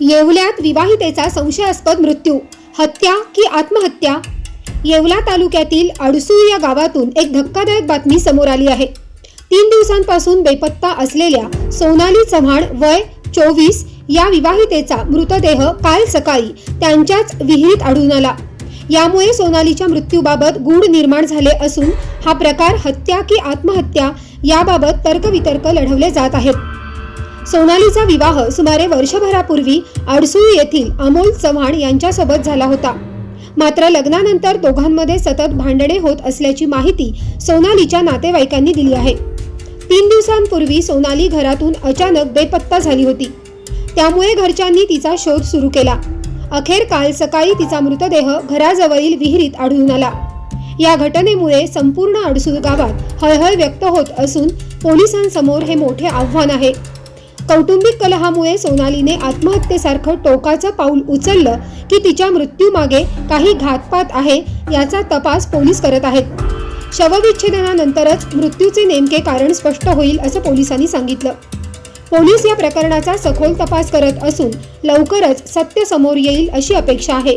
येवल्यात विवाहितेचा संशयास्पद मृत्यू हत्या की आत्महत्या? येवला तालुक्यातील अडसूळ या गावातून एक धक्कादायक बातमी समोर आली आहे. तीन दिवसांपासून बेपत्ता असलेल्या सोनाली चव्हाण वय चोवीस या विवाहितेचा मृतदेह काल सकाळी त्यांच्याच विहिरीत आढळून आला. यामुळे सोनालीच्या मृत्यूबाबत गूढ निर्माण झाले असून हा प्रकार हत्या की आत्महत्या याबाबत तर्कवितर्क लढवले जात आहेत. सोनालीचा विवाह सुमारे वर्षभरापूर्वी अडसूळ येथील अमोल चव्हाण यांच्यासोबत झाला होता. मात्र लग्नानंतर दोघांमध्ये सतत भांडणे होत असल्याची माहिती सोनालीच्या नातेवाईकांनी दिली आहे. तीन दिवसांपूर्वी सोनाली घरातून अचानक बेपत्ता झाली होती. त्यामुळे घरच्यांनी तिचा शोध सुरू केला. अखेर काल सकाळी तिचा मृतदेह घराजवळील विहिरीत आढळून आला. या घटनेमुळे संपूर्ण अडसूळ गावात हळहळ व्यक्त होत असून पोलिसांसमोर हे मोठे आव्हान आहे. कौटुंबिक कलहामुळे सोनालीने आत्महत्येसारखं टोकाचं पाऊल उचललं की तिच्या मृत्यूमागे काही घातपात आहे याचा तपास पोलीस करत आहेत. शवविच्छेदनानंतरच मृत्यूचे नेमके कारण स्पष्ट होईल असं पोलिसांनी सांगितलं. पोलीस या प्रकरणाचा सखोल तपास करत असून लवकरच सत्य समोर येईल अशी अपेक्षा आहे.